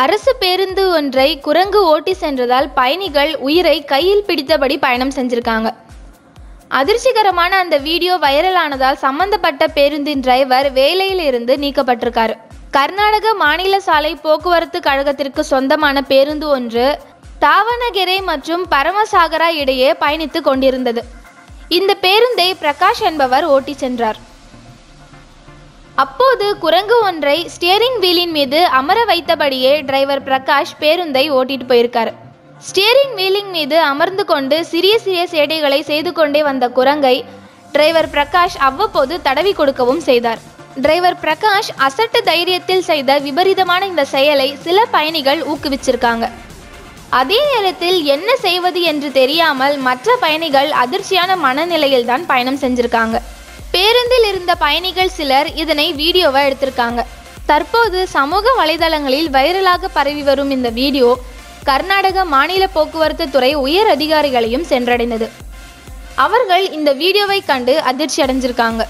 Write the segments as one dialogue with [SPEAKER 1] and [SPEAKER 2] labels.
[SPEAKER 1] அரசு பேருந்து ஒன்றை குரங்கு ஓட்டி சென்றதால் பயணிகள் உயிரை கையில் பிடித்தபடி பயணம் செஞ்சிருக்காங்க. அதிர்ச்சிகரமான அந்த வீடியோ வைரலானதால் சம்பந்தப்பட்ட பேருந்தின் டிரைவர் வேலையில் இருந்து நீக்கப்பட்டிருக்காரு. கர்நாடக மாநில சாலை போக்குவரத்து கழகத்திற்கு சொந்தமான பேருந்து ஒன்று தாவணகெரே மற்றும் பரமசாகரா இடையே பயணித்து கொண்டிருந்தது. இந்த பேருந்தை பிரகாஷ் என்பவர் ஓட்டி சென்றார். அப்போது குரங்கு ஒன்றை ஸ்டியரிங் வீலின் மீது அமர வைத்தபடியே டிரைவர் பிரகாஷ் பேருந்தை ஓட்டிட்டு போயிருக்காரு. ஸ்டியரிங் வீலின் மீது அமர்ந்து கொண்டு சிறிய சிறிய சேடைகளை செய்து கொண்டே வந்த குரங்கை டிரைவர் பிரகாஷ் அவ்வப்போது தடவி கொடுக்கவும் செய்தார். டிரைவர் பிரகாஷ் அசட்டு தைரியத்தில் செய்த விபரீதமான இந்த செயலை சில பயணிகள் ஊக்குவிச்சிருக்காங்க. அதே நேரத்தில் என்ன செய்வது என்று தெரியாமல் மற்ற பயணிகள் அதிர்ச்சியான மனநிலையில்தான் பயணம் செஞ்சிருக்காங்க. பேருந்தில் இருந்த பயணிகள் சிலர் இதனை வீடியோவாக எடுத்திருக்காங்க. தற்போது சமூக வலைதளங்களில் வைரலாக பரவி வரும் இந்த வீடியோ கர்நாடக மாநில போக்குவரத்து துறை உயர் அதிகாரிகளையும் சென்றடைந்தது. அவர்கள் இந்த வீடியோவை கண்டு அதிர்ச்சி அடைஞ்சிருக்காங்க.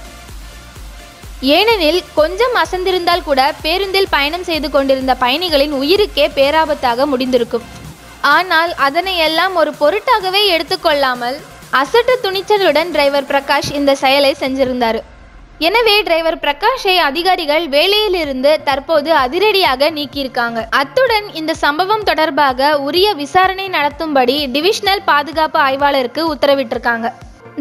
[SPEAKER 1] ஏனெனில் கொஞ்சம் அசந்திருந்தால் கூட பேருந்தில் பயணம் செய்து கொண்டிருந்த பயணிகளின் உயிருக்கே பேராபத்தாக முடிந்திருக்கும். ஆனால் அதனை எல்லாம் ஒரு பொருட்டாகவே எடுத்துக்கொள்ளாமல் அசட்டு துணிச்சலுடன் டிரைவர் பிரகாஷ் இந்த செயலை செஞ்சிருந்தார். எனவே டிரைவர் பிரகாஷை அதிகாரிகள் வேலையிலிருந்து தற்போது அதிரடியாக நீக்கியிருக்காங்க. அத்துடன் இந்த சம்பவம் தொடர்பாக உரிய விசாரணை நடத்தும்படி டிவிஷனல் பாதுகாப்பு ஆய்வாளருக்கு உத்தரவிட்டிருக்காங்க.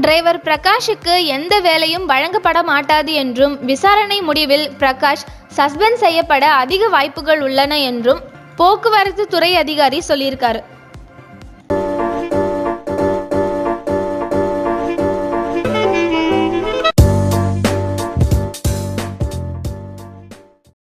[SPEAKER 1] டிரைவர் பிரகாஷுக்கு எந்த வேலையும் வழங்கப்பட மாட்டாது என்றும் விசாரணை முடிவில் பிரகாஷ் சஸ்பெண்ட் செய்யப்பட அதிக வாய்ப்புகள் உள்ளன என்றும் போக்குவரத்து துறை அதிகாரி சொல்லியிருக்காரு.